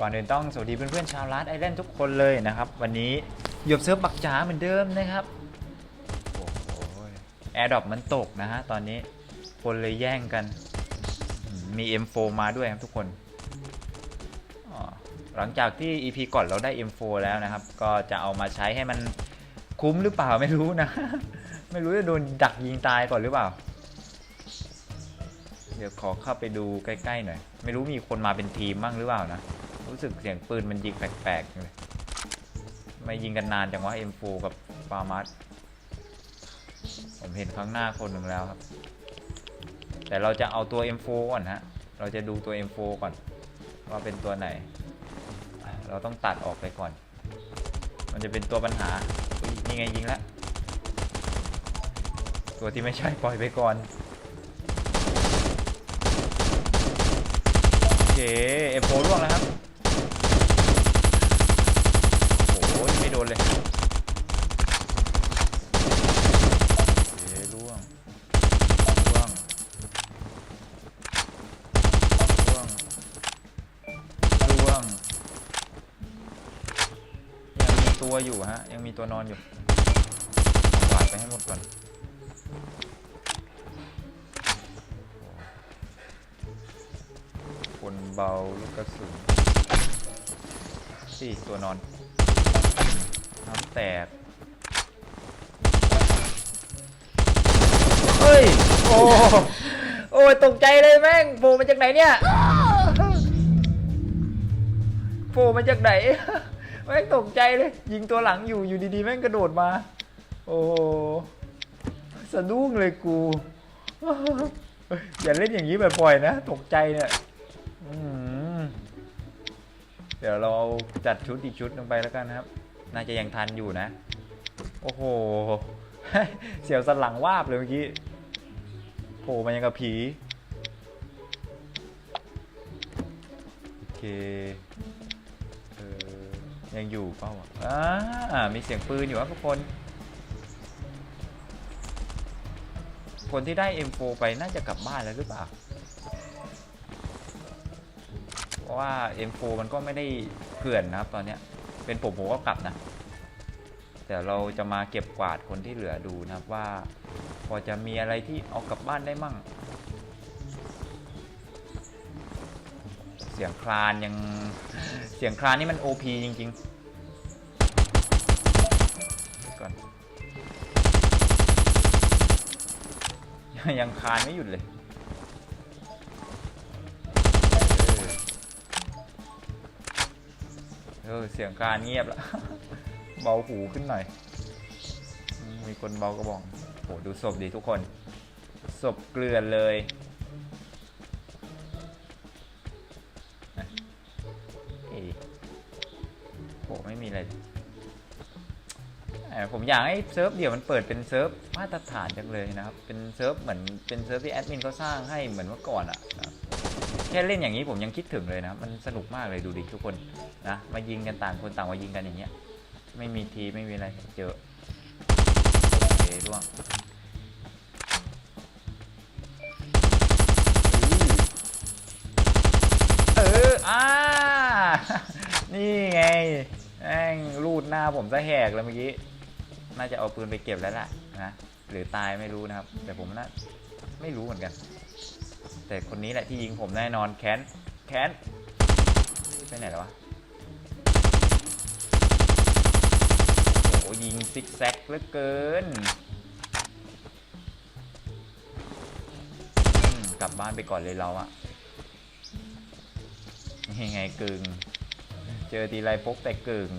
ก่อนอื่นต้องสวัสดีเพื่อนๆชาวลาร์ดไอแลนด์ทุกคนเลยนะครับ วันนี้หยบเซิร์ฟบักจ๋าเหมือนเดิมนะครับโอ้โหแอร์ดรอปมันตกนะฮะตอนนี้คนเลยแย่งกันอืมมี M4 มาด้วยครับทุกคน หลังจากที่ EP ก่อนเราได้ M4 แล้วนะครับ ก็จะเอามาใช้ให้มันคุ้มหรือเปล่าไม่รู้นะ ไม่รู้จะโดนดักยิงตายก่อนหรือเปล่า เดี๋ยวขอเข้าไปดูใกล้ๆหน่อย ไม่รู้มีคนมาเป็นทีมบ้างหรือเปล่านะ รู้สึกเสียงปืนมันยิงแปลกๆเลยไม่ยิงกันนานจังวะ M4 กับฟาร์มัสผมเห็นข้างหน้าคนหนึ่งแล้วครับ แต่เราจะเอาตัว M4 ก่อนฮะ เราจะดูตัว M4 ก่อน ว่าเป็นตัวไหน เราต้องตัดออกไปก่อน มันจะเป็นตัวปัญหายนี่ไงยิงแล้วตัวที่ไม่ใช่ปล่อยไปก่อนโอเคเอฟโฟร่วงแล้วครับ โอ้โหไม่โดน เลยโอเคร่วงร่วงร่วงร่วง ยังมีตัวอยู่ฮะ ยังมีตัวนอนอยู่กวาดไปให้หมดก่อน คนเบาลูกกระสุนสี่ตัวนอน แตก เฮ้ย โอ้ โอ้ยตกใจเลยแม่งโผล่มาจากไหนเนี่ยโผล่มาจากไหน แม่งตกใจเลย ยิงตัวหลังอยู่ อยู่ดีๆ แม่งกระโดดมา โอ้สะดุ้งเลยกู อย่าเล่นอย่างนี้บ่อยๆนะ ตกใจเนี่ยเดี๋ยวเราจัดชุดอีกชุดลงไปแล้วกันนะครับ น่าจะยังทันอยู่นะ โอ้โห เสียวสันหลังวาบเลยเมื่อกี้โผล่มายังกับผี โอเค เออ ยังอยู่เปล่าอ่ามีเสียงปืนอยู่ครับทุกคน คนที่ได้ M4 ไปน่าจะกลับบ้านแล้วหรือเปล่าเพราะว่า M4 มันก็ไม่ได้เกลื่อนนะครับตอนเนี้ย เป็นผมผมก็กลับนะ แต่เราจะมาเก็บกวาดคนที่เหลือดูนะครับว่า พอจะมีอะไรที่เอากลับบ้านได้มั่ง เสียงคลานยังเสียงคลานนี่มัน OP จริงๆก่อนยังคลานไม่หยุดเลย ออเสียงการเงียบแล้วเบาหูขึ้นหน่อย มีคนเบากระบอกโหดูศพดีทุกคนศพเกลือนเลยเอโหไม่มีอะไรผมอยากให้เซิร์ฟเดี่ยวมันเปิดเป็นเซิร์ฟมาตรฐานจังเลยนะครับ เป็นเซิร์ฟเหมือนเป็นเซิร์ฟที่แอดมินเขาสร้างให้เหมือนเมื่อก่อนอะนะ แค่เล่นอย่างนี้ผมยังคิดถึงเลยนะ มันสนุกมากเลยดูดิทุกคนนะ มายิงกันต่างคนต่างมายิงกันอย่างเงี้ย ไม่มีทีไม่มีอะไรเจอโอเคร่วงเอออ่านี่ไงแม่งรูดหน้าผมซะแหกเลยเมื่อกี้ น่าจะเอาปืนไปเก็บแล้วล่ะนะ หรือตายไม่รู้นะครับ แต่ผมน่าไม่รู้เหมือนกัน แต่คนนี้แหละที่ยิงผมแน่นอนแค้นแค้นไปไหนแล้ววะโอ้ยิงซิกแซกเหลือเกิน กลับบ้านไปก่อนเลยเราอะยังไงกึ่งเจอทีไรพกแต่กึ่ง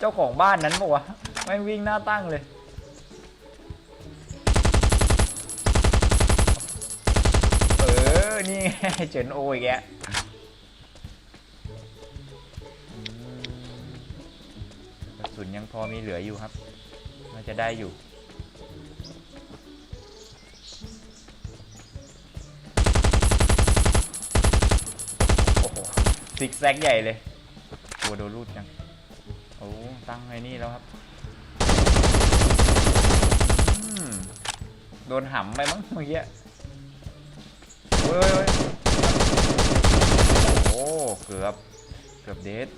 เจ้าของบ้านนั้นบอกว่าแม่งวิ่งหน้าตั้งเลย เออ นี่ไงเจินโออีกแกกระสุนยังพอมีเหลืออยู่ครับน่าจะได้อยู่โอ้โหซิกแซกใหญ่เลยกลัวโดนรูดจัง ตั้งไอ้นี่แล้วครับโดนหำไปมั้งเมื่อกี้เฮ้ยเฮ้ยโอ้เกือบเกือบเดท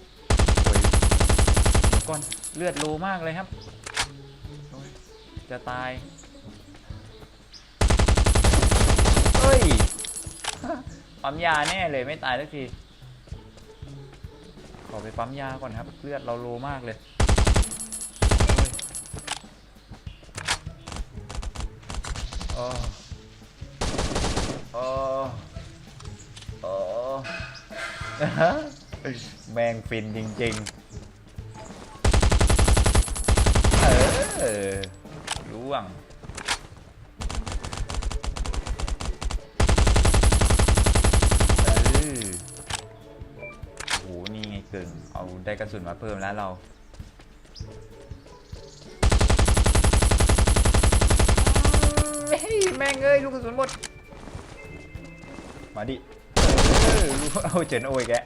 โอ้ยเดี๋ยวก่อนเลือดโลมากเลยครับ จะตาย เฮ้ยปั๊มยาแน่เลยไม่ตายสักที ขอไปปั๊มยาก่อนครับ เลือดเราโลมากเลย โอ้โอ้โอ้แมงฟินจริงๆ เออล่วง นี่ไงเกิงเอาได้กระสุนมาเพิ่มแล้วเรา เฮ้ยแม่งเอ้ยลูกกระสุนหมด มาดิเออลูกเอาเจนโอยแกะ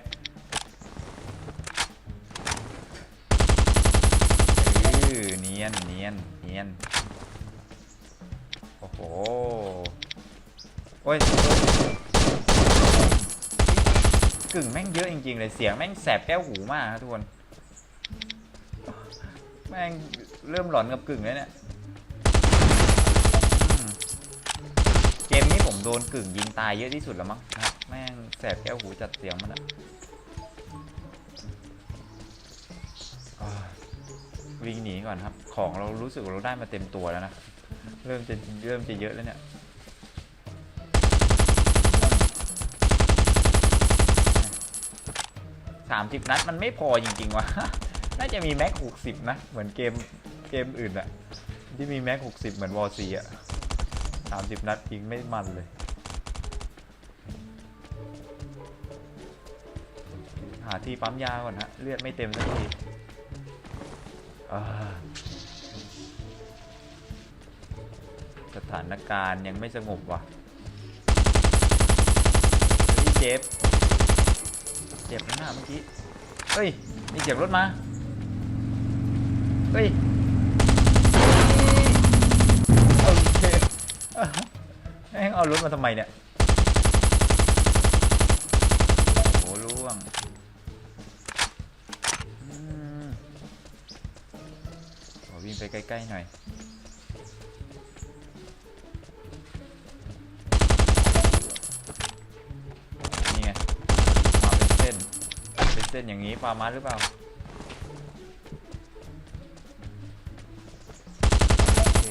เออเนียนเนียนเนียน โอ้โห โอ้ย กึ่งแม่งเยอะจริงๆเลยเสียงแม่งแสบแก้วหูมากครับทุกคน แม่งเริ่มหลอนกับกึ่งแล้วเนี่ยเกมนี้ผมโดนกึ่งยิงตายเยอะที่สุดแล้วมั้งครับแม่งแสบแก้วหูจัดเสียงมันอะวิ่งหนีก่อนครับ ของเรารู้สึกว่าเราได้มาเต็มตัวแล้วนะ เริ่มจะเริ่มจะเยอะแล้วเนี่ย สามสิบนัดมันไม่พอจริงๆวะน่าจะมีแม็กหกสิบนะ เหมือนเกมเกมอื่นอะที่มีแม็กหกสิบเหมือนวอซีอะสามสิบนัดยิงไม่มันเลย หาที่ปั๊มยาก่อนฮะ เลือดไม่เต็มสักทีสถานการณ์ยังไม่สงบว่ะเฮ้ยเจ็บ เจ็บนะหน้าเมื่อกี้เฮ้ยนี่เจ็บรถมาเฮ้ยโอเคแม่งเอารถมาทำไมเนี่ยโอ้ล่วงอืมขอวิ่งไปใกล้ๆหน่อย เป็นอย่างนี้ปลามาหรือเปล่าโอเค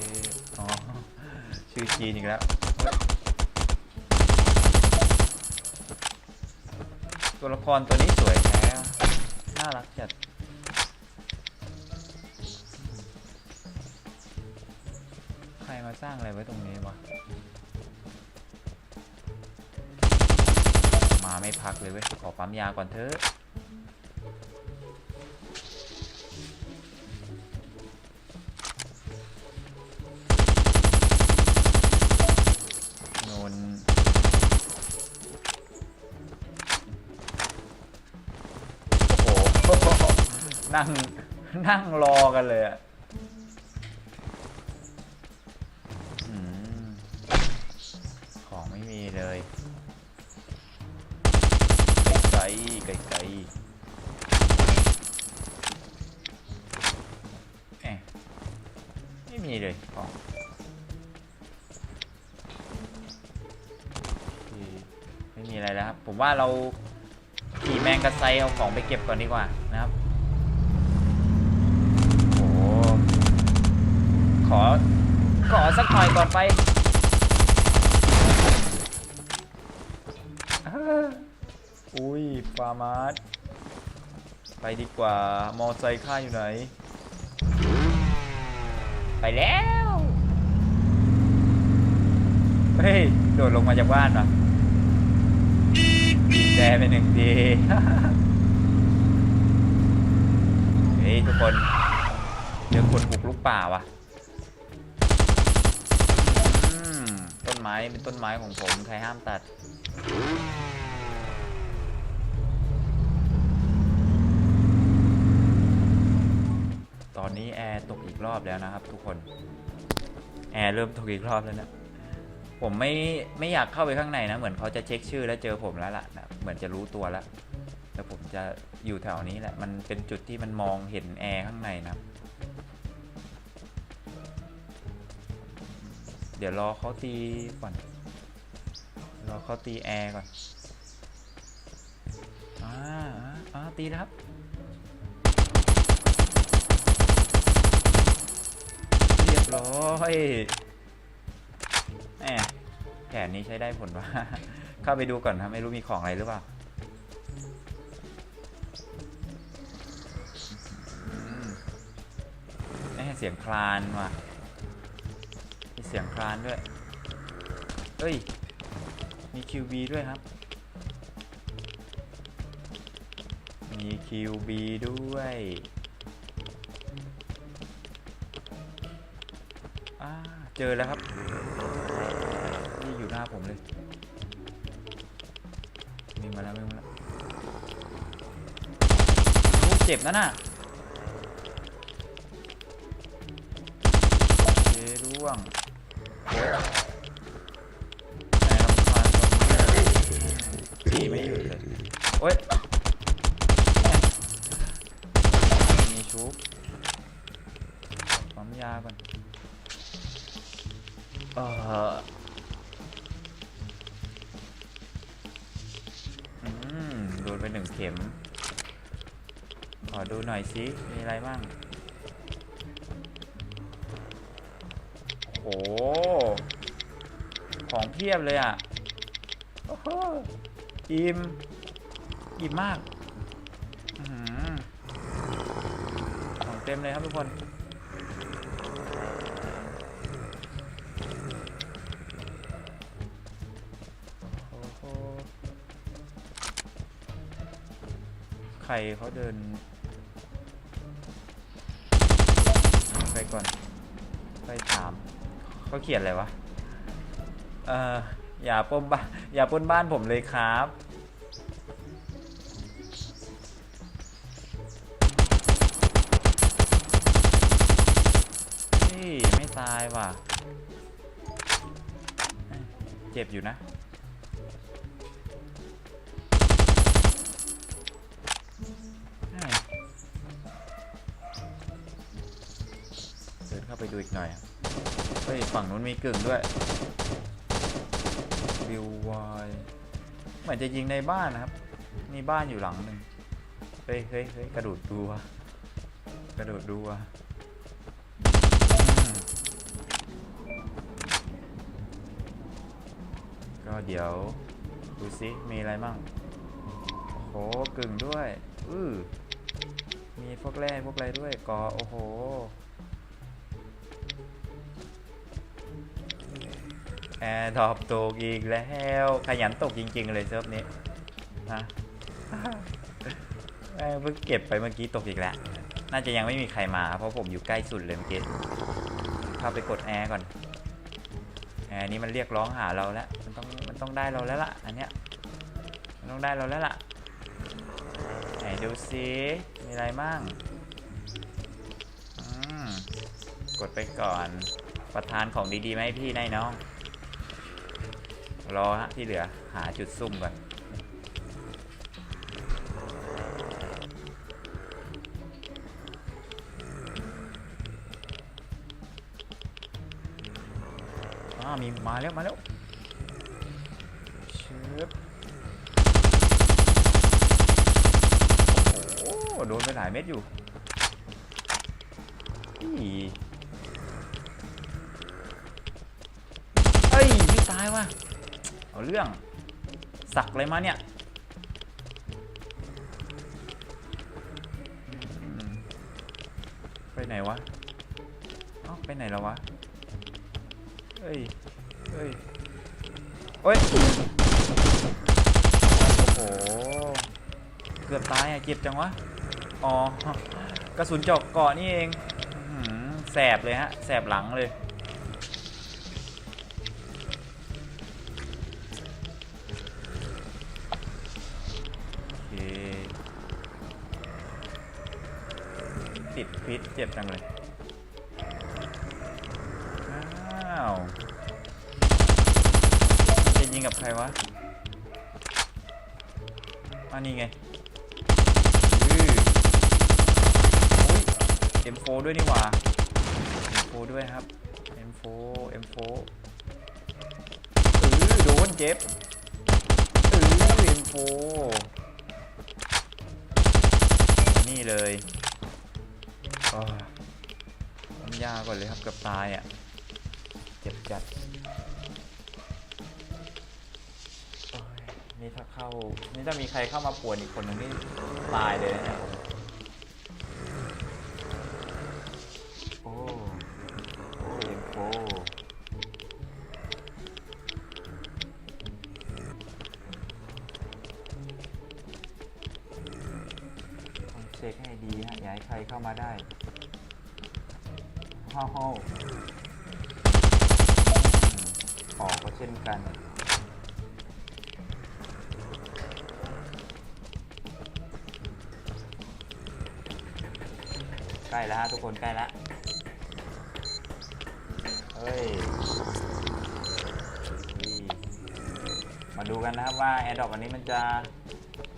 อ๋อชื่อจีนอีกแล้วตัวละครตัวนี้สวยแท้น่ารักจัดใครมาสร้างอะไรไว้ตรงนี้วะมาไม่พักเลยเว้ย ขอปั๊มยาก่อนเถอะ นั่งนั่งรอกันเลยอะของไม่มีเลยไกลไกลไกลเอ๊ไม่มีเลยของไม่มีอะไรแล้วครับ ผมว่าเราขี่แมงกระไซเอาของไปเก็บก่อนดีกว่านะครับ โอ้โห ขอ ขอสักหน่อยก่อนไปอุ้ยฟาร์มาร์ไปดีกว่ามอไซค์ค่าอยู่ไหน ไปแล้ว เฮ้ย โดดลงมาจากบ้านเหรอบีบแต่ไปหนึ่งทีเฮ้ยทุกคนเจอคนบุกลุกป่าว่ะอืมต้น ไม้เป็นต้นไม้ของผมใครห้ามตัดฮอบแล้วนะครับ ทุกคน แอร์เริ่มตกอีกรอบแล้วนะผมไม่ไม่อยากเข้าไปข้างในนะ เหมือนเขาจะเช็คชื่อแล้วเจอผมแล้วล่ะนะเหมือนจะรู้ตัวแล้วแต่ผมจะอยู่แถวนี้แหละ มันเป็นจุดที่มันมองเห็นแอร์ข้างในนะ เดี๋ยวรอเขาตีก่อน รอเขาตีแอร์ก่อน อ่าอ่าตีแล้วครับ เรียบร้อยแหมแผนนี้ใช้ได้ผลว่า เข้าไปดูก่อนครับไม่รู้มีของอะไรหรือเปล่าแหมเสียงคลานว่ะ เสียงคลานด้วย เอ้ย มี QB ด้วยครับ มี QB ด้วยเจอแล้วครับ นี่อยู่หน้าผมเลยวิ่งมาแล้ววิ่งมาแล้วเจ็บนะน่ะเคร่วง โอ้ยแต่ไม่หยุดเลยโอ๊ยม่มีชุบปั๊มยาก่อนเอออืมโดนไปหนึ่งเข็ม ขอดูหน่อยสิ มีอะไรบ้าง ห ของเพียบเลยอะ โอ้โหอิ่มอิ่มมากของเต็มเลยครับทุกคนใครเขาเดิน ไปก่อน ไปถาม เขาเขียนอะไรวะ เอ่อ อย่าปนบ้านอย่าปนบ้านผมเลยครับ นี่ไม่ตายว่ะ เจ็บอยู่นะ เดินเข้าไปดูอีกหน่อย เฮ้ย ฝั่งนู้นมีกึ่งด้วยวิววายเหมือนจะยิงในบ้านนะครับ มีบ้านอยู่หลังหนึ่งเฮ้ยเฮ้ยเฮ้ยกระโดดดูวะกระโดดดูวะก็เดี๋ยวดูซิมีอะไรมั่งโอ้โหกึ่งด้วย อือมีพวกแร่พวกอะไรด้วยกอโอ้โห แอร์ดรอปตกอีกแล้ว ขยันตกจริง ๆ เลยเซิร์ฟนี้นะแม่งเพิ่งเก็บไปเมื่อกี้ตกอีกแล้ว น่าจะยังไม่มีใครมา เพราะผมอยู่ใกล้สุดเลยเมื่อกี้เข้าไปกดแอร์ก่อน แอร์นี้มันเรียกร้องหาเราแล้ว มันต้องมันต้องได้เราแล้วล่ะ อันเนี้ย มันต้องได้เราแล้วล่ะ ไหนดูซิมีอะไรมั่งกดไปก่อน ประทานของดีๆไหมพี่นายน้อง รอฮะที่เหลือหาจุดซุ่มก่อนอ่ามีมาแล้วมาแล้วชึบโอ้โหโดนไปหลายเม็ดอยู่อีเอ้ยไม่ตายว่ะ เอาเรื่องสักอะไรมาเนี่ยไปไหนวะเอ้าไปไหนแล้ววะเอ้ยเอ้ยโอ้ย โอ้โห เกือบตายอะเจ็บจังวะ อ๋อ กระสุนจาะเกาะนี่เอง แสบเลยฮะ แสบหลังเลย ติดพิษเจ็บจังเลยาว จะยิงกับใครวะอันนี้ไงอืออุ้ย M4 ด้วยนี่หว่า M4 ด้วยครับ M4 M4 เออโดนเจ็บเออ M4 ก่อนเลยครับเกือบตายอะเจ็บจัดนี่ถ้าเข้า นี่ถ้ามีใครเข้ามาป่วนอีกคนหนึ่งนี่ตายเลยนะโอ้ โอ้เอ็มโฟต้องเช็คให้ดีฮะอย่าให้ใครเข้ามาได้ ฮ่าฮ่าออกก็เช่นกัน ใกล้แล้วฮะทุกคนใกล้แล้วเฮ้ย มาดูกันนะครับว่า a อ r d r o p อันนี้มันจะ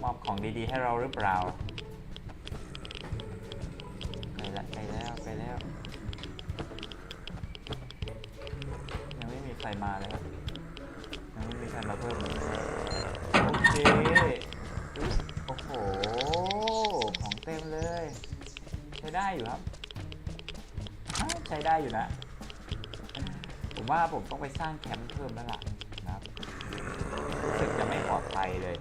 มอบของดีๆ ให้เราหรือเปล่า ยังไม่มาเลยครับยังไม่มีใครมาเพิ่มเลยโอเคโอ้โห ของเต็มเลย ใช้ได้อยู่ครับ ใช้ได้อยู่นะ ผมว่าผมต้องไปสร้างแคมป์เพิ่มแล้วล่ะนะครับรู้สึกจะไม่ปลอดภัยเลย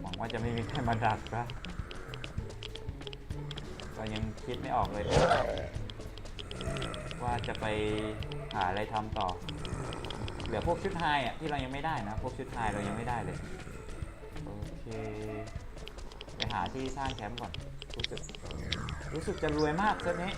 หวังว่าจะไม่มีใครมาดักนะ ยังคิดไม่ออกเลย ว่าจะไปหาอะไรทำต่อ เหลือพวกชุดไฮอะที่เรายังไม่ได้นะ พวกชุดไฮเรายังไม่ได้เลย โอเคไปหาที่สร้างแคมป์ก่อน รู้สึก รู้สึกจะรวยมากเซตนี้